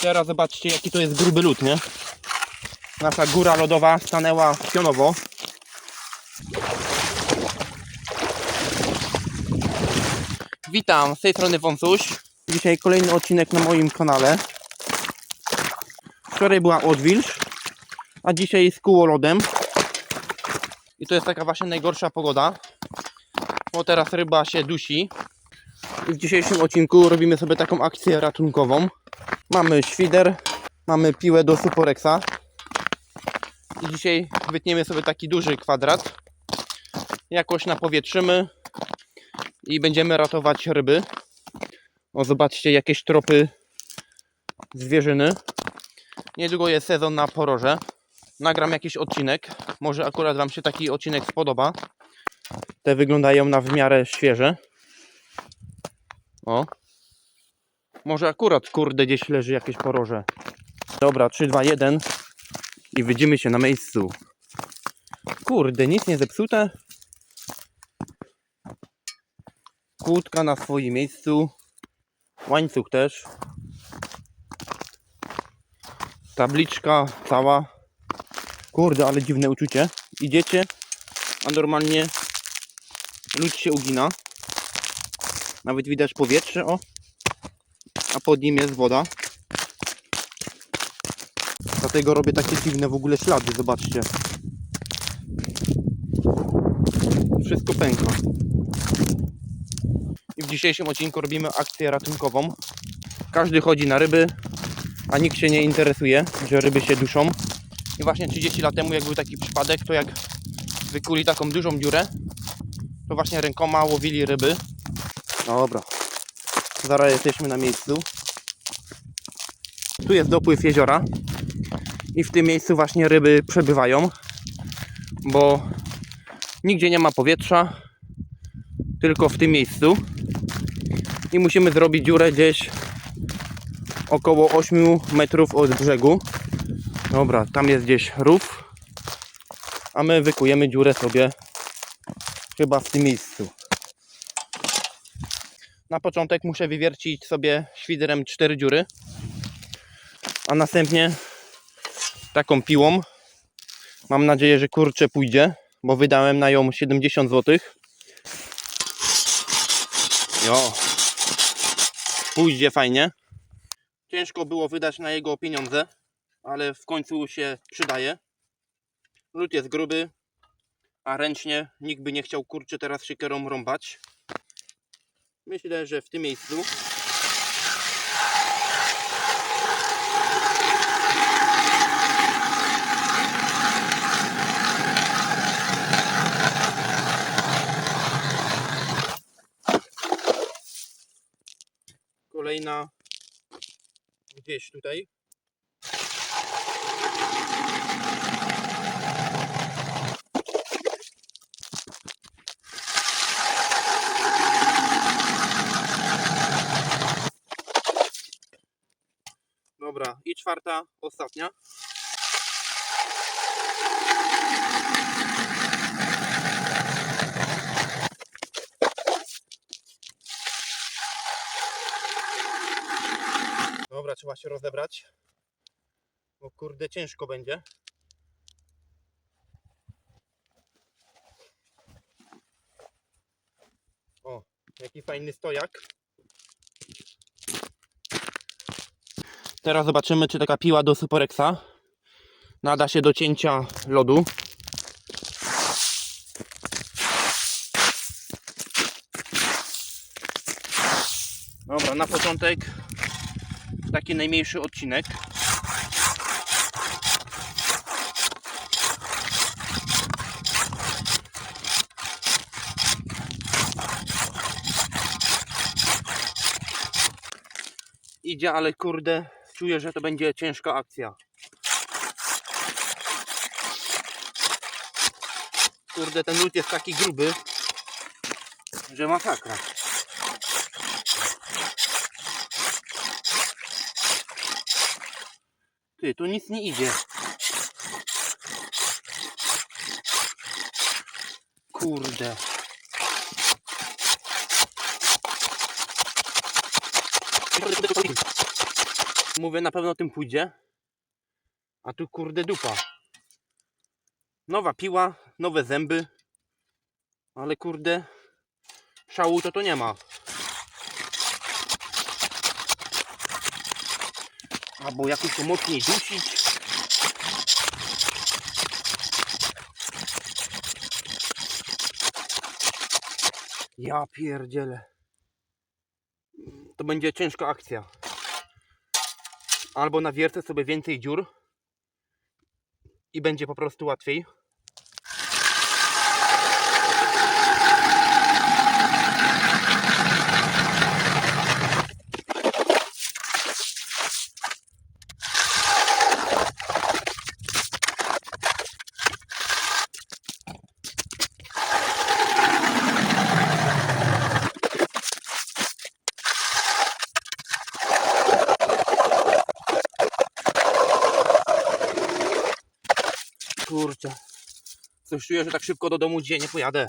Teraz zobaczcie jaki to jest gruby lód, nie? Nasza góra lodowa stanęła pionowo. Witam, z tej strony Wąsuś. Dzisiaj kolejny odcinek na moim kanale. Wczoraj była odwilż, a dzisiaj z lodem. I to jest taka właśnie najgorsza pogoda, bo teraz ryba się dusi. I w dzisiejszym odcinku robimy sobie taką akcję ratunkową. Mamy świder, mamy piłę do Suporexa. I dzisiaj wytniemy sobie taki duży kwadrat. Jakoś napowietrzymy i będziemy ratować ryby. O, zobaczcie, jakieś tropy zwierzyny. Niedługo jest sezon na poroże. Nagram jakiś odcinek. Może akurat Wam się taki odcinek spodoba. Te wyglądają na w miarę świeże. O. Może akurat, kurde, gdzieś leży jakieś poroże. Dobra, 3, 2, 1. I widzimy się na miejscu. Kurde, nic nie zepsute. Kłódka na swoim miejscu. Łańcuch też. Tabliczka cała. Kurde, ale dziwne uczucie. Idziecie, a normalnie lód się ugina. Nawet widać powietrze, o. A pod nim jest woda. Dlatego robię takie dziwne w ogóle ślady, zobaczcie. Wszystko pęka. I w dzisiejszym odcinku robimy akcję ratunkową. Każdy chodzi na ryby, a nikt się nie interesuje, że ryby się duszą. I właśnie 30 lat temu, jak był taki przypadek, to jak wykuli taką dużą dziurę, to właśnie rękoma łowili ryby. Dobra. Zaraz jesteśmy na miejscu. Tu jest dopływ jeziora. I w tym miejscu właśnie ryby przebywają. Bo nigdzie nie ma powietrza. Tylko w tym miejscu. I musimy zrobić dziurę gdzieś około 8 metrów od brzegu. Dobra, tam jest gdzieś rów. A my wykujemy dziurę sobie chyba w tym miejscu. Na początek muszę wywiercić sobie świderem cztery dziury, a następnie taką piłą. Mam nadzieję, że kurczę pójdzie, bo wydałem na ją 70 zł. Jo. Pójdzie fajnie. Ciężko było wydać na jego pieniądze, ale w końcu się przydaje. Lód jest gruby, a ręcznie nikt by nie chciał kurczę teraz siekierą rąbać. Myślę, że w tym miejscu kolejna gdzieś tutaj. Dobra, i czwarta, ostatnia. Dobra, trzeba się rozebrać. Bo kurde ciężko będzie. O, jaki fajny stojak. Teraz zobaczymy, czy taka piła do Superexa nada się do cięcia lodu. Dobra, na początek taki najmniejszy odcinek. Idzie, ale kurde, czuję, że to będzie ciężka akcja. Kurde, ten lód jest taki gruby, że masakra. Ty, tu nic nie idzie. Kurde. Mówię, na pewno tym pójdzie. A tu kurde dupa. Nowa piła, nowe zęby. Ale kurde, szału to to nie ma. Albo jakoś to mocniej dusić. Ja pierdzielę. To będzie ciężka akcja. Albo nawiercę sobie więcej dziur i będzie po prostu łatwiej. Kurczę. Coś czuję, że tak szybko do domu dzisiaj nie pojadę.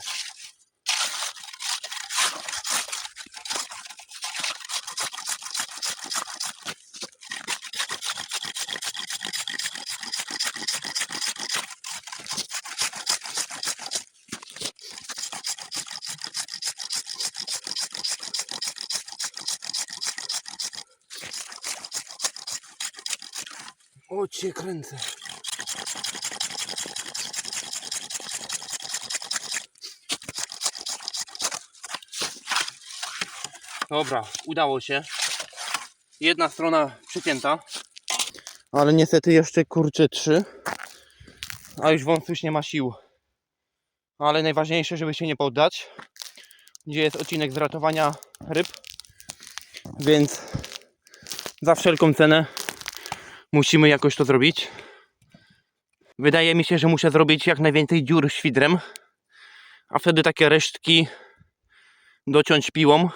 O cię kręcę. Dobra, udało się. Jedna strona przycięta. Ale niestety jeszcze kurczę trzy. A już wąsuś nie ma sił. Ale najważniejsze, żeby się nie poddać. Gdzie jest odcinek z ratowania ryb. Więc za wszelką cenę musimy jakoś to zrobić. Wydaje mi się, że muszę zrobić jak najwięcej dziur świdrem. A wtedy takie resztki dociąć piłą.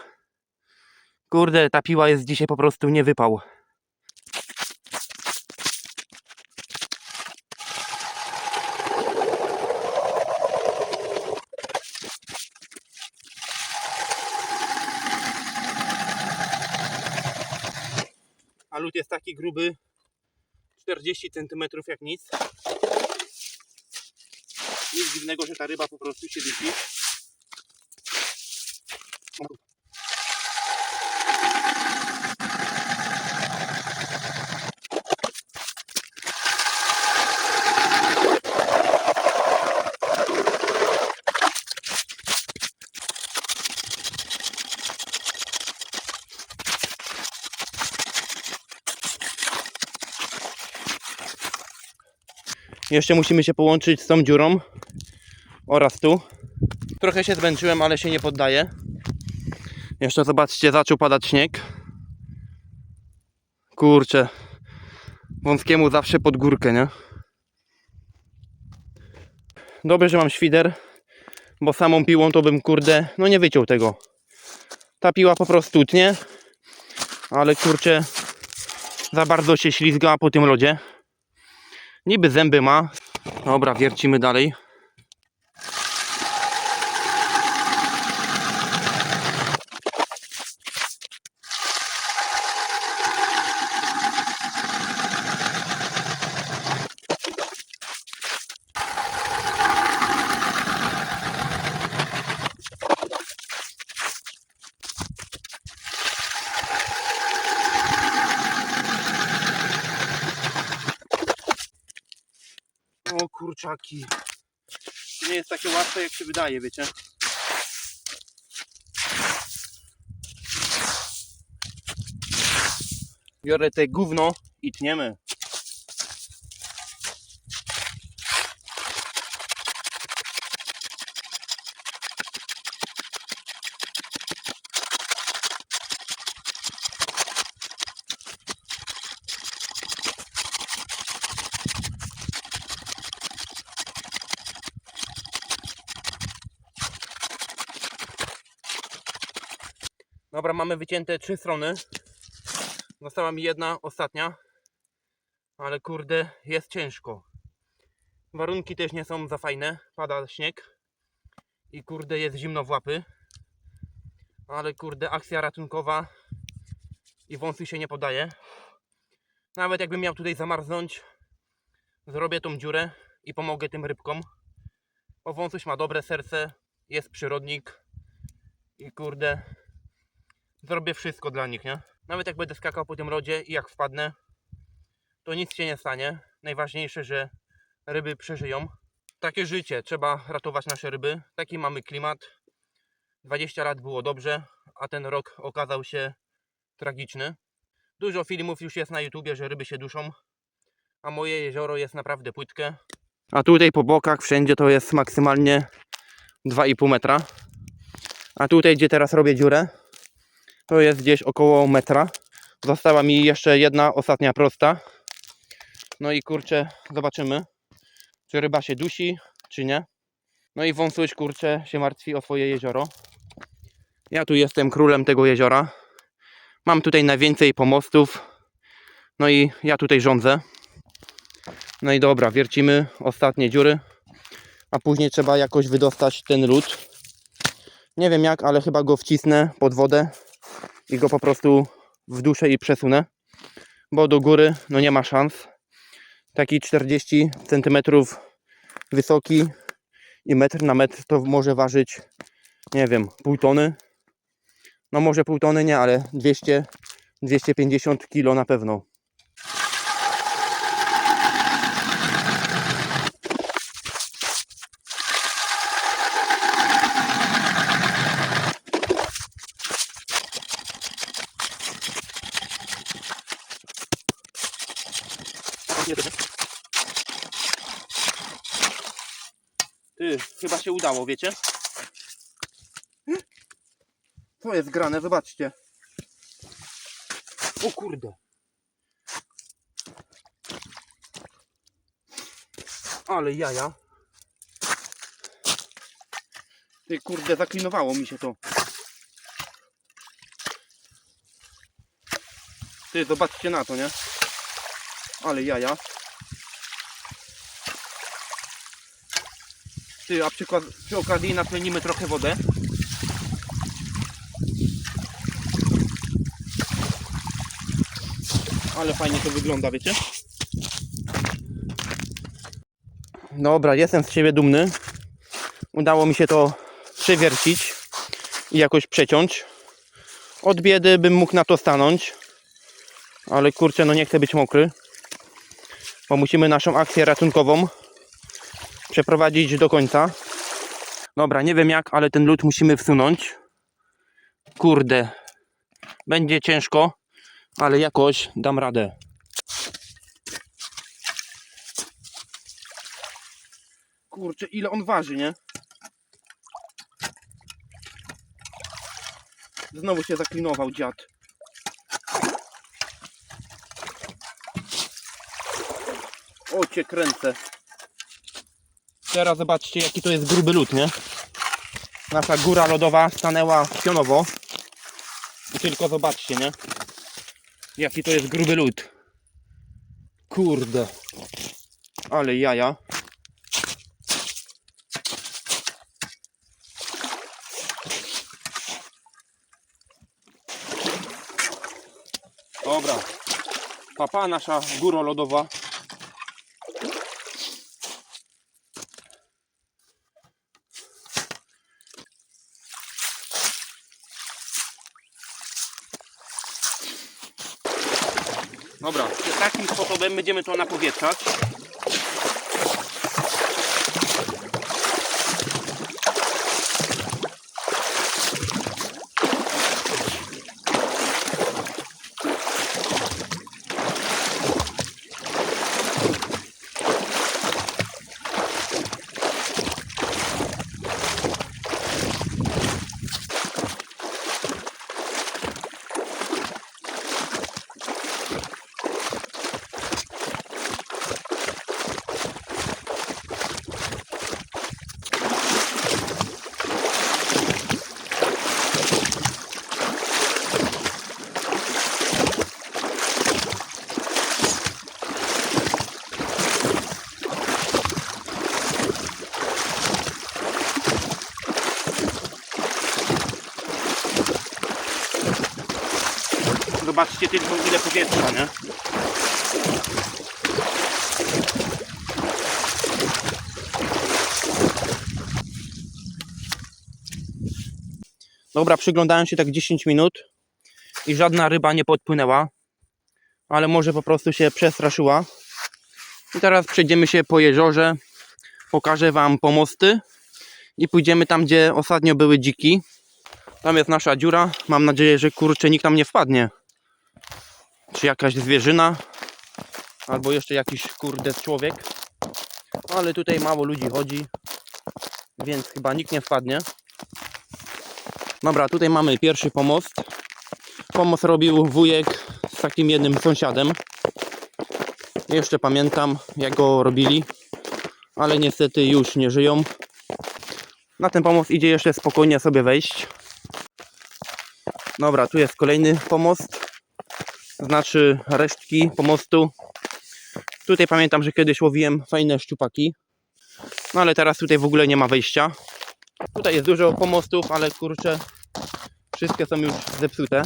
Kurde, ta piła jest dzisiaj po prostu nie wypał. A lód jest taki gruby 40 cm jak nic. Nic dziwnego, że ta ryba po prostu się dusi. Jeszcze musimy się połączyć z tą dziurą oraz tu. Trochę się zmęczyłem, ale się nie poddaję. Jeszcze zobaczcie, zaczął padać śnieg. Kurczę. Wąskiemu zawsze pod górkę, nie? Dobrze, że mam świder, bo samą piłą to bym, kurde, no nie wyciął tego. Ta piła po prostu tnie, ale kurczę, za bardzo się ślizga po tym lodzie. Niby zęby ma. Dobra, wiercimy dalej. O kurczaki. To nie jest takie wydaje, wiecie. Biorę te gówno i tniemy. Dobra, mamy wycięte trzy strony. Została mi jedna, ostatnia. Ale kurde, jest ciężko. Warunki też nie są za fajne. Pada śnieg. I kurde, jest zimno w łapy. Ale kurde, akcja ratunkowa. I wąsy się nie podaje. Nawet jakbym miał tutaj zamarznąć, zrobię tą dziurę i pomogę tym rybkom. Bo wąsuś ma dobre serce, jest przyrodnik i kurde, zrobię wszystko dla nich, nie? Nawet jak będę skakał po tym lodzie i jak wpadnę, to nic się nie stanie. Najważniejsze, że ryby przeżyją. Takie życie, trzeba ratować nasze ryby. Taki mamy klimat. 20 lat było dobrze, a ten rok okazał się tragiczny. Dużo filmów już jest na YouTubie, że ryby się duszą, a moje jezioro jest naprawdę płytkie. A tutaj po bokach wszędzie to jest maksymalnie 2,5 metra. A tutaj, gdzie teraz robię dziurę, to jest gdzieś około metra. Została mi jeszcze jedna, ostatnia prosta. No i kurczę, zobaczymy, czy ryba się dusi, czy nie. No i wąsuś, kurczę, się martwi o swoje jezioro. Ja tu jestem królem tego jeziora. Mam tutaj najwięcej pomostów. No i ja tutaj rządzę. No i dobra, wiercimy ostatnie dziury. A później trzeba jakoś wydostać ten lód. Nie wiem jak, ale chyba go wcisnę pod wodę i go po prostu w duszę i przesunę. Bo do góry no nie ma szans. Taki 40 cm wysoki i metr na metr to może ważyć, nie wiem, pół tony. No może pół tony nie, ale 200, 250 kg na pewno. Ty, udało, wiecie? Co jest grane? Zobaczcie. O kurde. Ale jaja. Ty kurde, zaklinowało mi się to. Ty, zobaczcie na to, nie? Ale jaja. A przy, przy okazji naplenimy trochę wodę. Ale fajnie to wygląda, wiecie? Dobra, jestem z siebie dumny. Udało mi się to przewiercić i jakoś przeciąć. Od biedy bym mógł na to stanąć. Ale kurczę, no nie chcę być mokry. Bo musimy naszą akcję ratunkową przeprowadzić do końca. Dobra, nie wiem jak, ale ten lód musimy wsunąć. Kurde. Będzie ciężko, ale jakoś dam radę. Kurczę, ile on waży, nie? Znowu się zaklinował dziad. O, cię kręcę. Teraz zobaczcie, jaki to jest gruby lód, nie? Nasza góra lodowa stanęła pionowo. I tylko zobaczcie, nie? Jaki to jest gruby lód. Kurde. Ale jaja. Dobra. Papa nasza góra lodowa. Dobra, takim sposobem będziemy to napowietrzać. Zobaczcie tylko ile powietrza, nie? Dobra, przyglądałem się tak 10 minut i żadna ryba nie podpłynęła, ale może po prostu się przestraszyła. I teraz przejdziemy się po jeziorze, pokażę Wam pomosty i pójdziemy tam, gdzie ostatnio były dziki. Tam jest nasza dziura, mam nadzieję, że kurczę nikt tam nie wpadnie. Czy jakaś zwierzyna, albo jeszcze jakiś kurde człowiek. Ale tutaj mało ludzi chodzi, więc chyba nikt nie wpadnie. Dobra, tutaj mamy pierwszy pomost. Pomost robił wujek z takim jednym sąsiadem. Jeszcze pamiętam, jak go robili, ale niestety już nie żyją. Na ten pomost idzie jeszcze spokojnie sobie wejść. Dobra, tu jest kolejny pomost. Znaczy resztki pomostu. Tutaj pamiętam, że kiedyś łowiłem fajne szczupaki. No ale teraz tutaj w ogóle nie ma wejścia. Tutaj jest dużo pomostów, ale kurczę, wszystkie są już zepsute.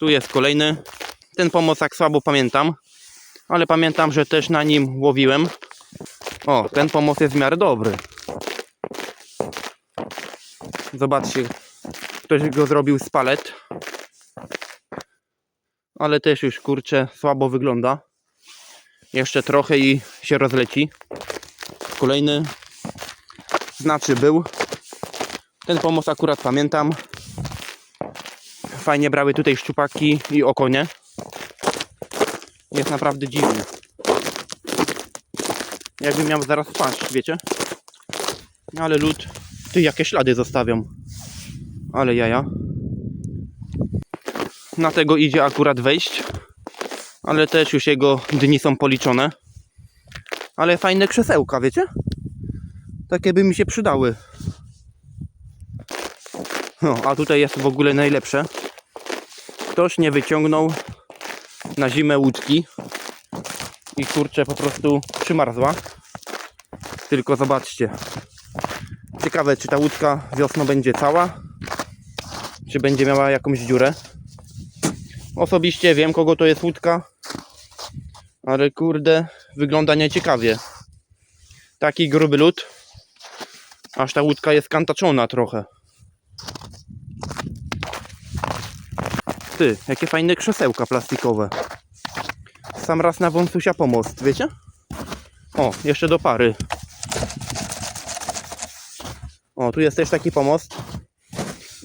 Tu jest kolejny. Ten pomost tak słabo pamiętam, ale pamiętam, że też na nim łowiłem. O, ten pomost jest w miarę dobry. Zobaczcie, ktoś go zrobił z palet. Ale też już kurczę słabo wygląda. Jeszcze trochę i się rozleci. Kolejny znaczy był. Ten pomost akurat pamiętam. Fajnie brały tutaj szczupaki i okonie. Jest naprawdę dziwny. Jakby miał zaraz paść, wiecie? No Ale lód. Ty jakie ślady zostawią. Ale jaja. Na tego idzie akurat wejść. Ale też już jego dni są policzone. Ale fajne krzesełka, wiecie? Takie by mi się przydały. No, a tutaj jest w ogóle najlepsze. Ktoś nie wyciągnął na zimę łódki i kurczę po prostu przymarzła. Tylko zobaczcie. Ciekawe, czy ta łódka wiosną będzie cała, czy będzie miała jakąś dziurę. Osobiście wiem, kogo to jest łódka, ale kurde, wygląda nieciekawie. Taki gruby lód, aż ta łódka jest kantaczona trochę. Ty, jakie fajne krzesełka plastikowe. Sam raz na wąsusia pomost, wiecie? O, jeszcze do pary. O, tu jest też taki pomost.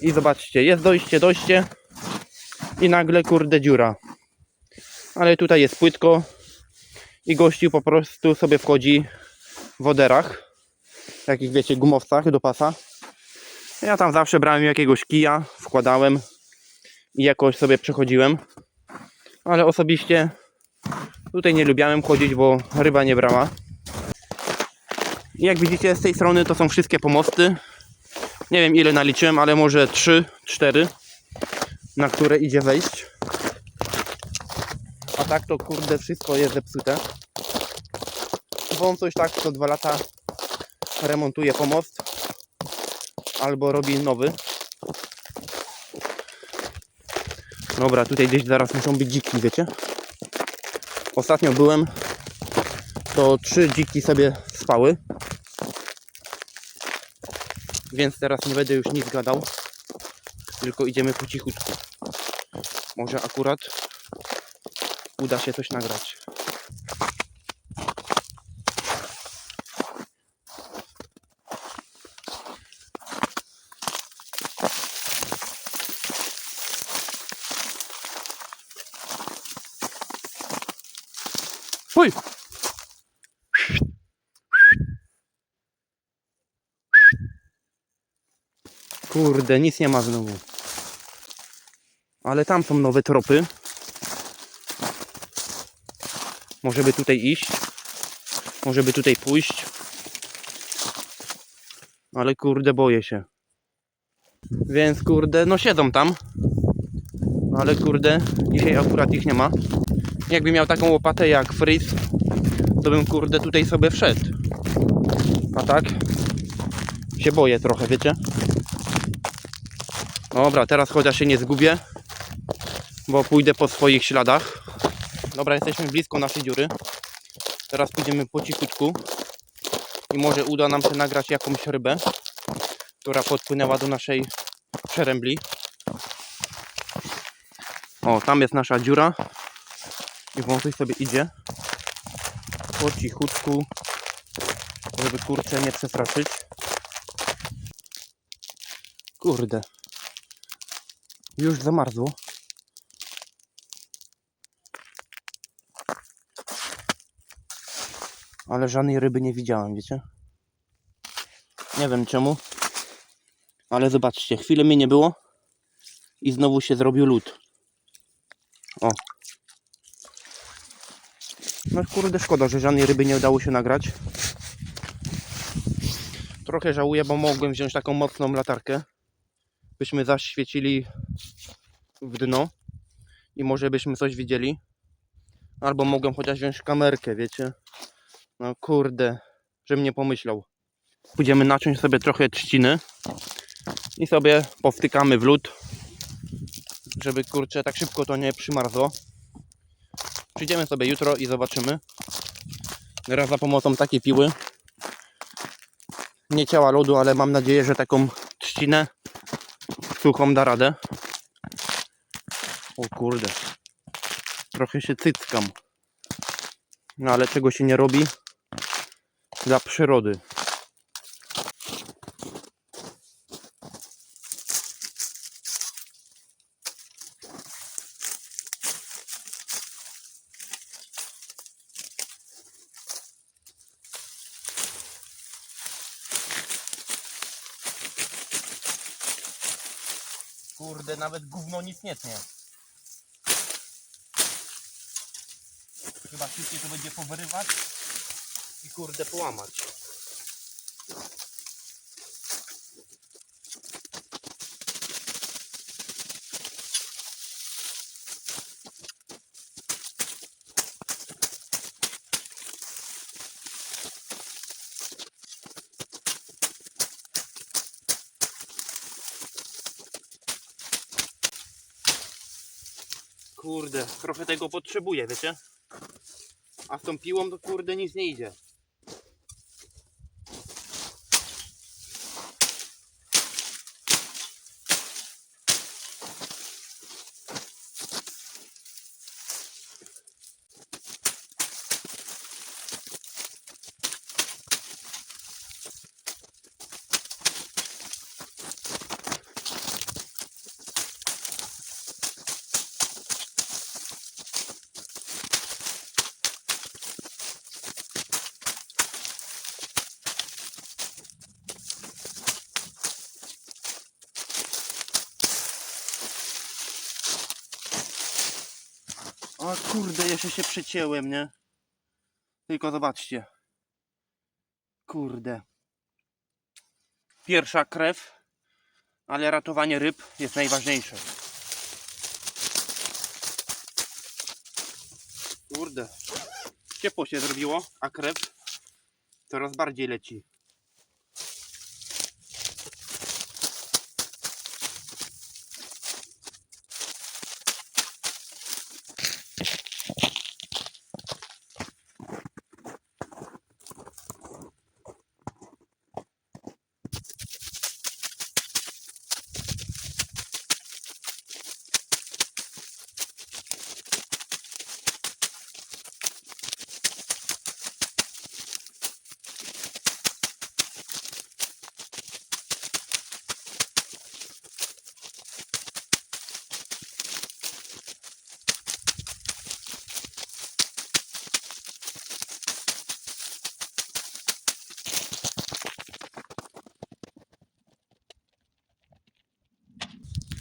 I zobaczcie, jest dojście, dojście. I nagle kurde dziura. Ale tutaj jest płytko. I gościu po prostu sobie wchodzi w woderach. Takich wiecie, gumowcach do pasa. Ja tam zawsze brałem jakiegoś kija, wkładałem i jakoś sobie przechodziłem. Ale osobiście tutaj nie lubiałem chodzić, bo ryba nie brała. I jak widzicie z tej strony to są wszystkie pomosty. Nie wiem ile naliczyłem, ale może 3, 4 na które idzie wejść. A tak to kurde wszystko jest zepsute. Bo on coś tak co 2 lata remontuje pomost albo robi nowy. Dobra, tutaj gdzieś zaraz muszą być dziki, wiecie? Ostatnio byłem, to trzy dziki sobie spały. Więc teraz nie będę już nic gadał, tylko idziemy po cichutku. Może akurat uda się coś nagrać. Fuj! Kurde, nic nie ma znowu. Ale tam są nowe tropy. Może by tutaj iść. Może by tutaj pójść. Ale kurde, boję się. Więc kurde, no siedzą tam. Ale kurde, dzisiaj akurat ich nie ma. Jakby miał taką łopatę jak Fritz, to bym kurde tutaj sobie wszedł. A tak się boję trochę, wiecie? Dobra, teraz chociaż się nie zgubię, bo pójdę po swoich śladach. Dobra, jesteśmy blisko naszej dziury. Teraz pójdziemy po cichutku i może uda nam się nagrać jakąś rybę, która podpłynęła do naszej przerębli. O, tam jest nasza dziura. I wąsuś sobie idzie. Po cichutku, żeby kurczę nie przestraszyć. Kurde. Już zamarzło. Ale żadnej ryby nie widziałem, wiecie? Nie wiem czemu. Ale zobaczcie, chwilę mnie nie było i znowu się zrobił lód. O. No kurde, szkoda, że żadnej ryby nie udało się nagrać. Trochę żałuję, bo mogłem wziąć taką mocną latarkę. Byśmy zaświecili w dno i może byśmy coś widzieli. Albo mogłem chociaż wziąć kamerkę, wiecie. No kurde, żebym nie pomyślał. Pójdziemy naciąć sobie trochę trzciny i sobie powtykamy w lód, żeby kurczę tak szybko to nie przymarzło. Przyjdziemy sobie jutro i zobaczymy. Raz za pomocą takiej piły. Nie ciała lodu, ale mam nadzieję, że taką trzcinę suchą da radę. O kurde. Trochę się cyckam. No ale czego się nie robi dla przyrody. Kurde, nawet gówno nic nie tnie. Chyba szybciej to będzie powyrywać kurde połamać. Kurde, trochę tego potrzebuję, wiecie? A z tą piłą to kurde nic nie idzie. O kurde, jeszcze się przecięłem, nie? Tylko zobaczcie. Kurde. Pierwsza krew, ale ratowanie ryb jest najważniejsze. Kurde. Ciepło się zrobiło, a krew coraz bardziej leci.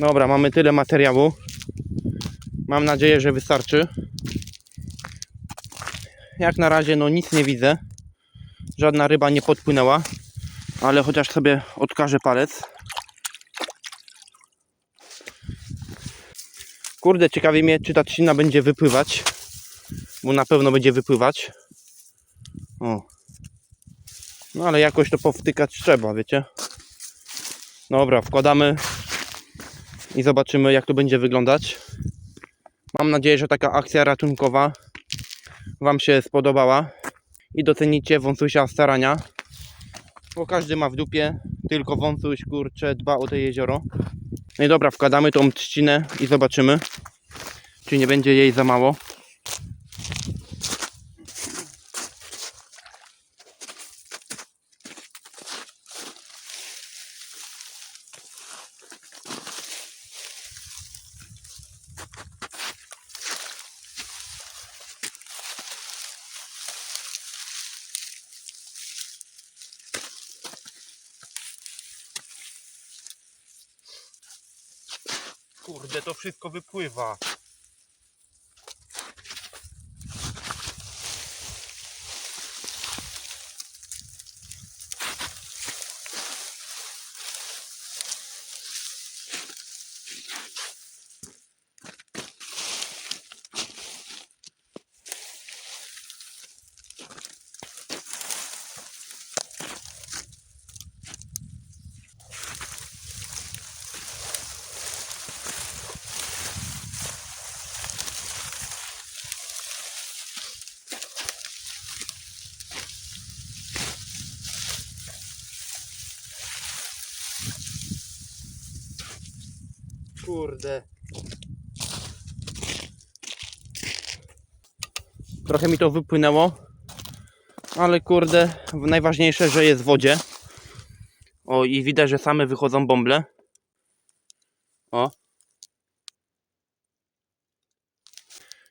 Dobra, mamy tyle materiału. Mam nadzieję, że wystarczy. Jak na razie no nic nie widzę. Żadna ryba nie podpłynęła. Ale chociaż sobie odkażę palec. Kurde, ciekawi mnie, czy ta trzcina będzie wypływać. Bo na pewno będzie wypływać. O. No ale jakoś to powtykać trzeba, wiecie. Dobra, wkładamy i zobaczymy jak to będzie wyglądać. Mam nadzieję, że taka akcja ratunkowa Wam się spodobała i docenicie wąsusia starania, bo każdy ma w dupie, tylko wąsuś kurczę dba o to jezioro. No i dobra, wkładamy tą trzcinę i zobaczymy, czy nie będzie jej za mało. Kurde, to wszystko wypływa. Kurde. Trochę mi to wypłynęło. Ale kurde, najważniejsze, że jest w wodzie. O, i widać, że same wychodzą bąble. O.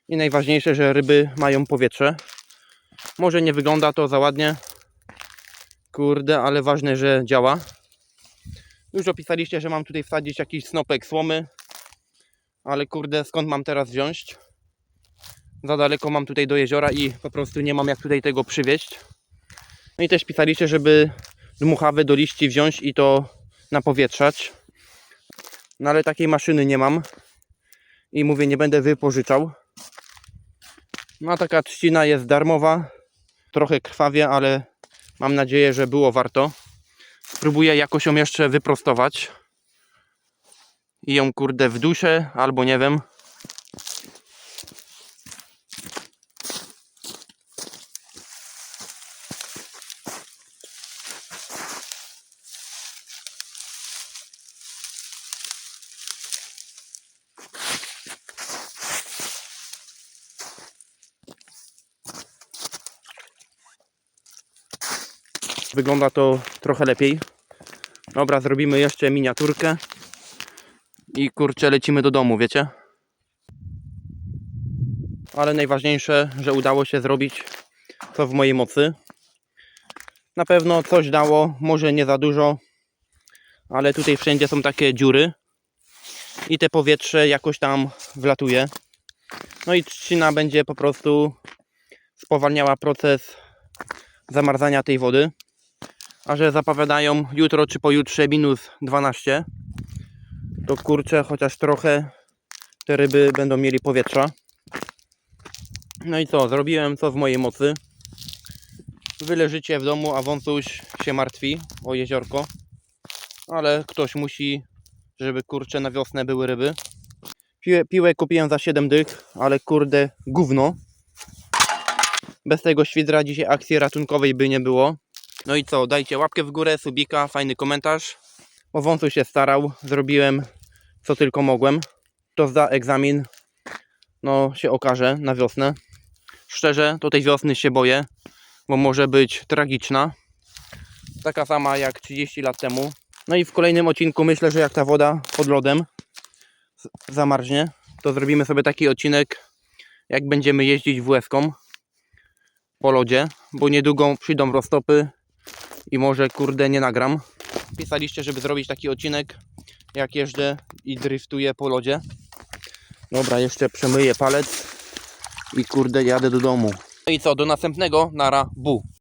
I najważniejsze, że ryby mają powietrze. Może nie wygląda to za ładnie. Kurde, ale ważne, że działa. Już opisaliście, że mam tutaj wsadzić jakiś snopek słomy. Ale kurde, skąd mam teraz wziąć? Za daleko mam tutaj do jeziora i po prostu nie mam jak tutaj tego przywieźć. No i też pisaliście, żeby dmuchawy do liści wziąć i to napowietrzać. No ale takiej maszyny nie mam. I mówię, nie będę wypożyczał. No a taka trzcina jest darmowa. Trochę krwawie, ale mam nadzieję, że było warto. Spróbuję jakoś ją jeszcze wyprostować. I ją kurde w duszę, albo nie wiem. Wygląda to trochę lepiej. Dobra, zrobimy jeszcze miniaturkę. I kurczę, lecimy do domu, wiecie? Ale najważniejsze, że udało się zrobić co w mojej mocy. Na pewno coś dało, może nie za dużo, ale tutaj wszędzie są takie dziury i te powietrze jakoś tam wlatuje. No i trzcina będzie po prostu spowalniała proces zamarzania tej wody. A że zapowiadają jutro czy pojutrze minus 12, to kurczę, chociaż trochę te ryby będą mieli powietrza. No i co, zrobiłem co w mojej mocy. Wy leżycie w domu, a wąsuś się martwi o jeziorko. Ale ktoś musi, żeby kurczę na wiosnę były ryby. Piłę, piłę kupiłem za 7 dych, ale kurde gówno. Bez tego świdra dzisiaj akcji ratunkowej by nie było. No i co, dajcie łapkę w górę, subika, fajny komentarz. Bo wąsu się starał, zrobiłem co tylko mogłem. To zda egzamin, no się okaże na wiosnę. Szczerze, to tej wiosny się boję, bo może być tragiczna. Taka sama jak 30 lat temu. No i w kolejnym odcinku myślę, że jak ta woda pod lodem zamarznie, to zrobimy sobie taki odcinek, jak będziemy jeździć WS-ką po lodzie, bo niedługo przyjdą roztopy i może kurde nie nagram. Pisaliście, żeby zrobić taki odcinek, jak jeżdżę i driftuję po lodzie. Dobra, jeszcze przemyję palec i kurde jadę do domu. No i co, do następnego, nara, bu.